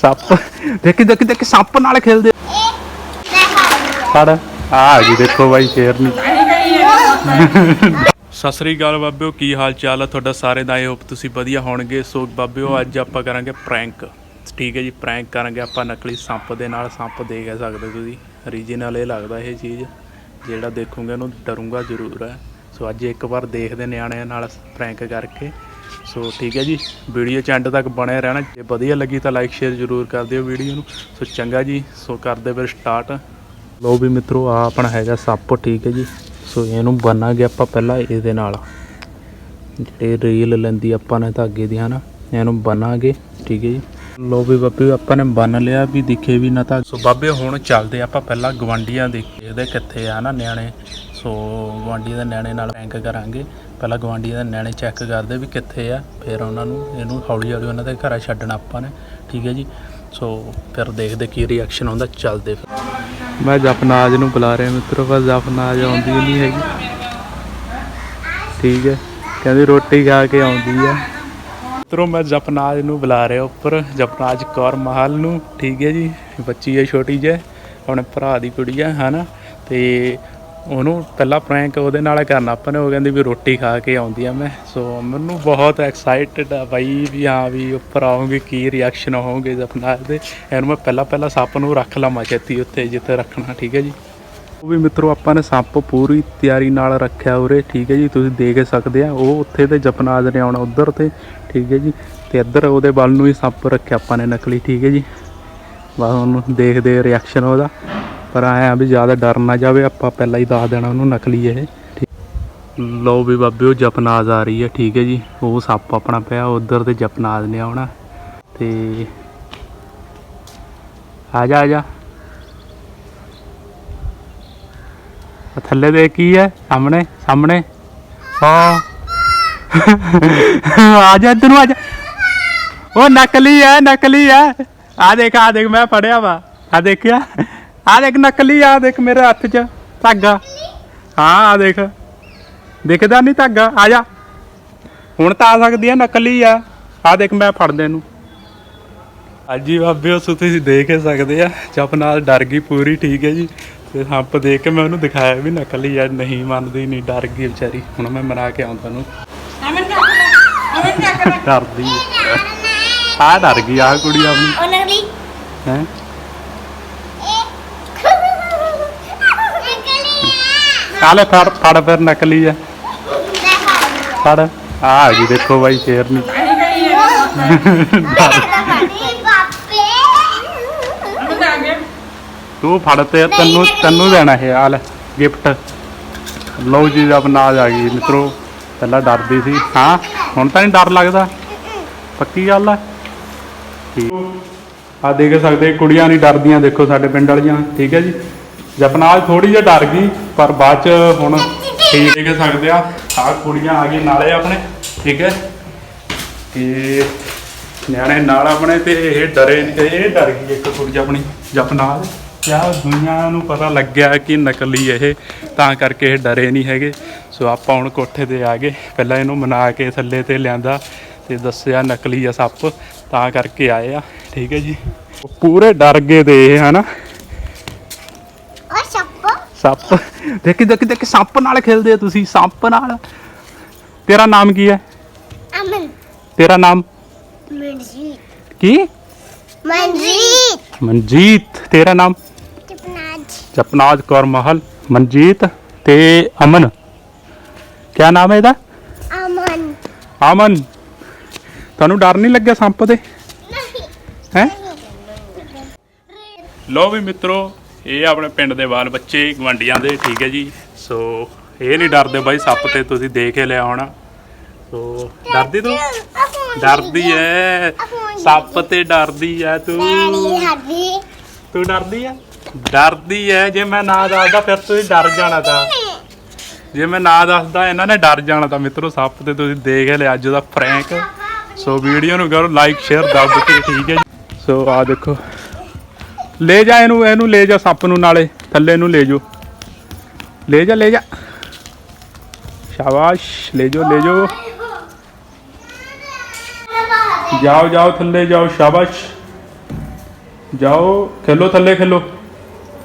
ਸੱਪ। ਦੇਖੀ ਦੇਖੀ ਦੇਖੀ, ਸੱਪ ਨਾਲ ਖੇਲਦੇ ਫੜ। ਆ ਆ ਗਈ ਦੇਖੋ ਬਾਈ ਸ਼ੇਰਨੀ ਸਤਿ ਸ੍ਰੀ ਅਕਾਲ ਬਾਬਿਓ, ਕੀ ਹਾਲ ਚਾਲ ਆ? ਤੁਹਾਡਾ ਸਾਰੇ ਦਾ ਆਈ ਹੋਪ ਤੁਸੀਂ ਵਧੀਆ ਹੋਣਗੇ। ਸੋ ਬਾਬਿਓ, ਅੱਜ ਆਪਾਂ ਕਰਾਂਗੇ ਪ੍ਰੈਂਕ ਠੀਕ ਹੈ ਜੀ ਪ੍ਰੈਂਕ ਕਰਾਂਗੇ ਆਪਾਂ ਨਕਲੀ ਸੱਪ ਦੇ ਨਾਲ। ਸੱਪ ਦੇਖ ਸਕਦੇ ਤੁਸੀਂ ਰੀਜਨਲ ਇਹ ਲੱਗਦਾ ਇਹ ਚੀਜ਼। ਜਿਹੜਾ ਦੇਖੂਗੇ ਇਹਨੂੰ ਡਰੂੰਗਾ ਜ਼ਰੂਰ ਹੈ। ਸੋ ਅੱਜ ਇੱਕ ਵਾਰ ਦੇਖਦੇ ਨਿਆਣਿਆਂ ਨਾਲ ਪ੍ਰੈਂਕ ਕਰਕੇ। ਸੋ ਠੀਕ ਹੈ ਜੀ, ਵੀਡੀਓ ਚ ਐਂਡ ਤੱਕ ਬਣਿਆ ਰਹਿਣਾ। ਜੇ ਵਧੀਆ ਲੱਗੀ ਤਾਂ ਲਾਈਕ ਸ਼ੇਅਰ ਜ਼ਰੂਰ ਕਰ ਦਿਓ ਵੀਡੀਓ ਨੂੰ। ਸੋ ਚੰਗਾ ਜੀ, ਸੋ ਕਰਦੇ ਫਿਰ ਸਟਾਰਟ ਲੋ ਵੀ ਮਿੱਤਰੋ ਆ ਆਪਣਾ ਹੈਗਾ ਸੱਪ, ਠੀਕ ਹੈ ਜੀ। ਸੋ ਇਹਨੂੰ ਬੰਨਾਂਗੇ ਆਪਾਂ ਪਹਿਲਾਂ ਇਹਦੇ ਨਾਲ। ਜਿਹੜੇ ਰੀਲ ਲੈਂਦੀ ਆਪਾਂ ਨੇ ਧਾਗੇ ਦੀ, ਹਨਾ। ਇਹਨੂੰ ਬੰਨਾਂਗੇ ਠੀਕ ਹੈ ਜੀ। ਲੋ ਵੀ ਬਾਬੇ, ਆਪਾਂ ਨੇ ਬੰਨ ਲਿਆ ਵੀ ਦਿਖੇ ਵੀ ਨਾ ਤਾਂ। ਸੋ ਬਾਬੇ, ਹੁਣ ਚੱਲਦੇ ਆਪਾਂ ਪਹਿਲਾਂ ਗਵਾਂਡੀਆਂ ਦੇਖਦੇ ਕਿੱਥੇ ਆ ਨਾ ਨਿਆਣੇ। ਸੋ ਗਵਾਂਡੀਆਂ ਦੇ ਨਿਆਣੇ ਨਾਲ ਰੈਂਕ ਕਰਾਂਗੇ। ਪਹਿਲਾਂ ਗਵਾਂਡੀਆਂ ਦੇ ਨਿਆਣੇ ਚੈੱਕ ਕਰਦੇ ਵੀ ਕਿੱਥੇ ਆ, ਫਿਰ ਉਹਨਾਂ ਨੂੰ, ਇਹਨੂੰ ਹੌਲੀ ਹੌਲੀ ਉਹਨਾਂ ਦੇ ਘਰਾਂ ਛੱਡਣਾ ਆਪਾਂ ਨੇ। ਠੀਕ ਹੈ ਜੀ? ਸੋ ਫਿਰ ਦੇਖਦੇ ਕੀ ਰਿਐਕਸ਼ਨ ਹੁੰਦਾ ਚੱਲਦੇ ਫਿਰ। ਮੈਂ ਜਪਨਾਜ ਨੂੰ ਬੁਲਾ ਰਿਹਾ ਮਿੱਤਰੋ ਬਸ ਜਪਨਾਜ ਆਉਂਦੀ ਨਹੀਂ ਹੈਗੀ। ਠੀਕ ਹੈ? ਕਹਿੰਦੀ ਰੋਟੀ ਖਾ ਕੇ ਆਉਂਦੀ ਆ। ਮਿੱਤਰੋ, ਮੈਂ ਜਪਨਾਜ ਨੂੰ ਬੁਲਾ ਰਿਹਾ ਉੱਪਰ, ਜਪਨਾਜ ਕੌਰ ਮਹਾਲ ਨੂੰ। ਠੀਕ ਹੈ ਜੀ? ਬੱਚੀ ਹੈ, ਛੋਟੀ ਜਿਹੀ ਆਪਣੇ ਭਰਾ ਦੀ ਕੁੜੀ ਆ ਹਨਾ? ਤੇ ਉਹਨੂੰ ਪਹਿਲਾਂ ਪ੍ਰੈਂਕ ਉਹਦੇ ਨਾਲ ਕਰਨਾ। ਆਪਾਂ ਨੇ ਉਹ ਕਹਿੰਦੀ ਵੀ ਰੋਟੀ ਖਾ ਕੇ ਆਉਂਦੀ ਆ ਮੈਂ। ਸੋ ਮੈਨੂੰ ਬਹੁਤ ਐਕਸਾਈਟਡ ਆ ਬਾਈ ਵੀ ਹਾਂ ਵੀ ਉੱਪਰ ਆਉਂਗੇ ਕੀ ਰਿਐਕਸ਼ਨ ਹੋਊਗੇ ਜਪਨਾਜ ਦੇ। ਇਹਨੂੰ ਮੈਂ ਪਹਿਲਾਂ ਪਹਿਲਾਂ ਸੱਪ ਨੂੰ ਰੱਖ ਲਵਾਂ ਛੇਤੀ ਉੱਥੇ, ਜਿੱਥੇ ਰੱਖਣਾ, ਠੀਕ ਹੈ ਜੀ? ਉਹ ਵੀ ਮਿੱਤਰੋ ਆਪਾਂ ਨੇ ਸੱਪ ਪੂਰੀ ਤਿਆਰੀ ਨਾਲ ਰੱਖਿਆ ਉਰੇ, ਠੀਕ ਹੈ ਜੀ? ਤੁਸੀਂ ਦੇਖ ਸਕਦੇ ਆ, ਉਹ ਉੱਥੇ ਤੇ ਜਪਨਾਜ ਨੇ ਆਉਣਾ ਉਧਰ ਤੇ, ਠੀਕ ਹੈ ਜੀ? ਤੇ ਇੱਧਰ ਉਹਦੇ ਵੱਲ ਨੂੰ ਹੀ ਸੱਪ ਰੱਖਿਆ ਆਪਾਂ ਨੇ ਨਕਲੀ, ਠੀਕ ਹੈ ਜੀ? ਬਸ ਉਹਨੂੰ ਦੇਖਦੇ ਰਿਐਕਸ਼ਨ ਉਹਦਾ। ਪਰ ਆਇਆ ਵੀ ਜ਼ਿਆਦਾ ਡਰ ਨਾ ਜਾਵੇ, ਆਪਾਂ ਪਹਿਲਾਂ ਹੀ ਦੱਸ ਦੇਣਾ ਉਹਨੂੰ ਨਕਲੀ ਇਹ। ਲਓ ਵੀ ਬਾਬੇ ਬਾਬਿਓ ਜਪਨਾਜ ਆ ਰਹੀ ਹੈ, ਠੀਕ ਹੈ ਜੀ। ਉਹ ਸੱਪ ਆਪਣਾ ਪਿਆ, ਉਧਰ ਤੇ ਜਪਨਾਜ ਨੇ ਆਉਣਾ। ਤੇ ਆ ਜਾ ਆ ਜਾ। ਥੱਲੇ ਦੇ ਕੀ ਹੈ, ਸਾਹਮਣੇ ਸਾਹਮਣੇ। ਹਾਂ। ਆ ਜਾ, ਇੱਧਰ ਆ ਜਾ। ਉਹ ਨਕਲੀ ਹੈ ਨਕਲੀ ਹੈ। ਆ ਦੇਖ ਆ ਦੇਖ, ਮੈਂ ਪੜਿਆ ਵਾ। ਆ ਦੇਖਿਆ? ਆ ਦੇਖ ਨਕਲੀ ਆ ਦੇਖ ਮੇਰੇ ਹੱਥ 'ਚ ਧਾਗਾ। ਹਾਂ ਆ ਦੇਖ। ਦਿਖਦਾ ਨਹੀਂ ਧਾਗਾ। ਆ ਜਾ। ਹੁਣ ਤਾਂ ਆ ਸਕਦੀ ਹੈ ਨਕਲੀ ਆ। ਆ ਦੇਖ ਮੈਂ ਫੜਦੇ ਇਹਨੂੰ। ਹਾਂਜੀ ਬਾਬਿਓ ਸੋ ਤੁਸੀਂ ਦੇਖ ਹੀ ਸਕਦੇ ਆ। ਜਪ ਨਾਲ ਡਰ ਗਈ ਪੂਰੀ ਠੀਕ ਹੈ ਜੀ। ਤੇ ਸੱਪ ਦੇਖ ਕੇ ਮੈਂ ਉਹਨੂੰ ਦਿਖਾਇਆ ਵੀ ਨਕਲੀ ਆ ਨਹੀਂ ਮੰਨਦੀ ਨਹੀਂ ਡਰ ਗਈ ਵਿਚਾਰੀ। ਹੁਣ ਮੈਂ ਮਨਾ ਕੇ ਆਉਂਦਾ ਅਮਨ ਅਮਨ ਡਰਦੀ ਆ। ਡਰ ਗਈ ਆ ਕੁੜੀ ਆਪਣੀ। ਉਹ ਨਕਲੀ। ਹੈ? ਕਾਲੇ ਫੜ ਫੜ ਫਿਰ ਨਕਲੀ ਆ। ਫੜ। ਆ ਆ ਗਈ ਦੇਖੋ ਬਾਈ ਸ਼ੇਰਨੀ ਤੂੰ ਫੜ ਤੇ, ਤੈਨੂੰ ਤੈਨੂੰ ਦੇਣਾ ਇਹ ਆ ਲੈ ਗਿਫਟ ਲਓ ਜੀ ਜਬ ਆ ਗਈ। ਮਿੱਤਰੋ, ਪਹਿਲਾਂ ਡਰਦੀ ਸੀ। ਹਾਂ, ਹੁਣ ਤਾਂ ਨਹੀਂ ਡਰ ਲੱਗਦਾ। ਪੱਕੀ ਗੱਲ ਆ। ਠੀਕ। ਆ ਦੇਖ ਸਕਦੇ, ਕੁੜੀਆਂ ਨਹੀਂ ਡਰਦੀਆਂ, ਦੇਖੋ ਸਾਡੇ ਪਿੰਡ ਵਾਲੀਆਂ। ਠੀਕ ਹੈ ਜੀ? ਜਪਨਾਜ ਥੋੜੀ ਜਿਹੀ ਡਰ ਗਈ, ਪਰ ਬਾਅਦ ਚ ਹੁਣ ਠੀਕ ਦੇਖ ਸਕਦੇ ਆ। ਆ ਕੁੜੀਆਂ ਆ ਗਈ ਨਾਲੇ ਆਪਣੇ, ਠੀਕ ਹੈ? ਤੇ ਨਿਆਣੇ ਨਾਲ ਆਪਣੇ ਤੇ ਇਹ ਡਰੇ ਇਹ ਡਰ ਗਈ ਇੱਕ ਕੁੜੀ ਆਪਣੀ ਜਪਨਾਜ ਕਿਆ ਦੁਨੀਆ ਨੂੰ ਪਤਾ ਲੱਗਿਆ ਕਿ ਨਕਲੀ ਇਹ, ਤਾਂ ਕਰਕੇ ਇਹ ਡਰੇ ਨਹੀਂ ਹੈਗੇ। ਸੋ ਆਪਾਂ ਹੁਣ ਕੋਠੇ ਤੇ ਆ ਗਏ। ਪਹਿਲਾਂ ਇਹਨੂੰ ਮਨਾ ਕੇ ਥੱਲੇ ਤੇ ਲਿਆਂਦਾ ਤੇ ਦੱਸਿਆ ਨਕਲੀ ਆ ਸੱਪ, ਤਾਂ ਕਰਕੇ ਆਏ ਆ, ਠੀਕ ਹੈ ਜੀ। ਪੂਰੇ ਡਰ ਗਏ ਤੇ ਇਹ, ਹਨਾ? ਸੱਪ। ਦੇਖੀ ਦੇਖੀ ਦੇਖੀ ਸੱਪ ਨਾਲ ਖੇਲਦੇ ਆ ਤੁਸੀਂ ਸੱਪ ਨਾਲ। ਤੇਰਾ ਨਾਮ ਕੀ ਹੈ? ਅਮਨ। ਤੇਰਾ ਨਾਮ? ਮਨਜੀਤ। ਕੀ? ਮਨਜੀਤ। ਮਨਜੀਤ। ਤੇਰਾ ਨਾਮ? ਚਪਨਾਜ ਜਪਨਾਜ ਕੌਰ ਮਹਲ। ਮਨਜੀਤ ਤੇ ਅਮਨ। ਕਿਆ ਨਾਮ ਹੈ ਇਹਦਾ? ਅਮਨ। ਅਮਨ। ਤੁਹਾਨੂੰ ਡਰ ਨਹੀਂ ਲੱਗਿਆ ਸੱਪ ਦੇ? ਨਹੀਂ। ਹੈ? ਲੋ ਵੀ ਮਿੱਤਰੋ ਇਹ ਆਪਣੇ ਪਿੰਡ ਦੇ ਬਾਲ ਬੱਚੇ ਗਵੰਡੀਆਂ ਦੇ ਠੀਕ ਹੈ ਜੀ। ਸੋ ਇਹ ਨਹੀਂ ਡਰਦੇ ਬਾਈ ਸੱਪ ਤੇ ਤੁਸੀਂ ਦੇਖ ਹੀ ਲਿਆ ਹੋਣਾ। ਸੋ ਡਰਦੀ ਤੂੰ? ਡਰਦੀ ਐ। ਸੱਪ ਤੇ ਡਰਦੀ ਐ ਤੂੰ। ਤੂੰ ਡਰਦੀ ਐ? ਡਰਦੀ ਐ। ਜੇ ਮੈਂ ਨਾ ਦੱਸਦਾ ਫਿਰ ਤੁਸੀਂ ਡਰ ਜਾਣਾ ਤਾਂ। ਜੇ ਮੈਂ ਨਾ ਦੱਸਦਾ ਇਹਨਾਂ ਨੇ ਡਰ ਜਾਣਾ ਤਾਂ। ਮਿੱਤਰੋ ਸੱਪ ਤੇ ਤੁਸੀਂ ਦੇਖ ਲਿਆ ਅੱਜ ਦਾ ਪ੍ਰੈਂਕ ਸੋ ਵੀਡੀਓ ਨੂੰ ਕਰੋ ਲਾਈਕ ਸ਼ੇਅਰ ਦੱਬ ਕੇ ਠੀਕ ਹੈ ਸੋ ਆ ਦੇਖੋ। ਲੈ ਜਾ ਇਹਨੂੰ ਇਹਨੂੰ ਲੈ ਜਾ ਸੱਪ ਨੂੰ ਨਾਲੇ, ਥੱਲੇ ਨੂੰ ਲੈ ਜਾਓ। ਲੈ ਜਾ ਲੈ ਜਾ। ਸ਼ਾਬਾਸ਼, ਲੈ ਜਾਓ ਲੈ ਜਾਓ। ਜਾਓ ਜਾਓ, ਥੱਲੇ ਜਾਓ, ਸ਼ਾਬਾਸ਼। ਜਾਓ, ਖੇਲੋ, ਥੱਲੇ ਖੇਲੋ।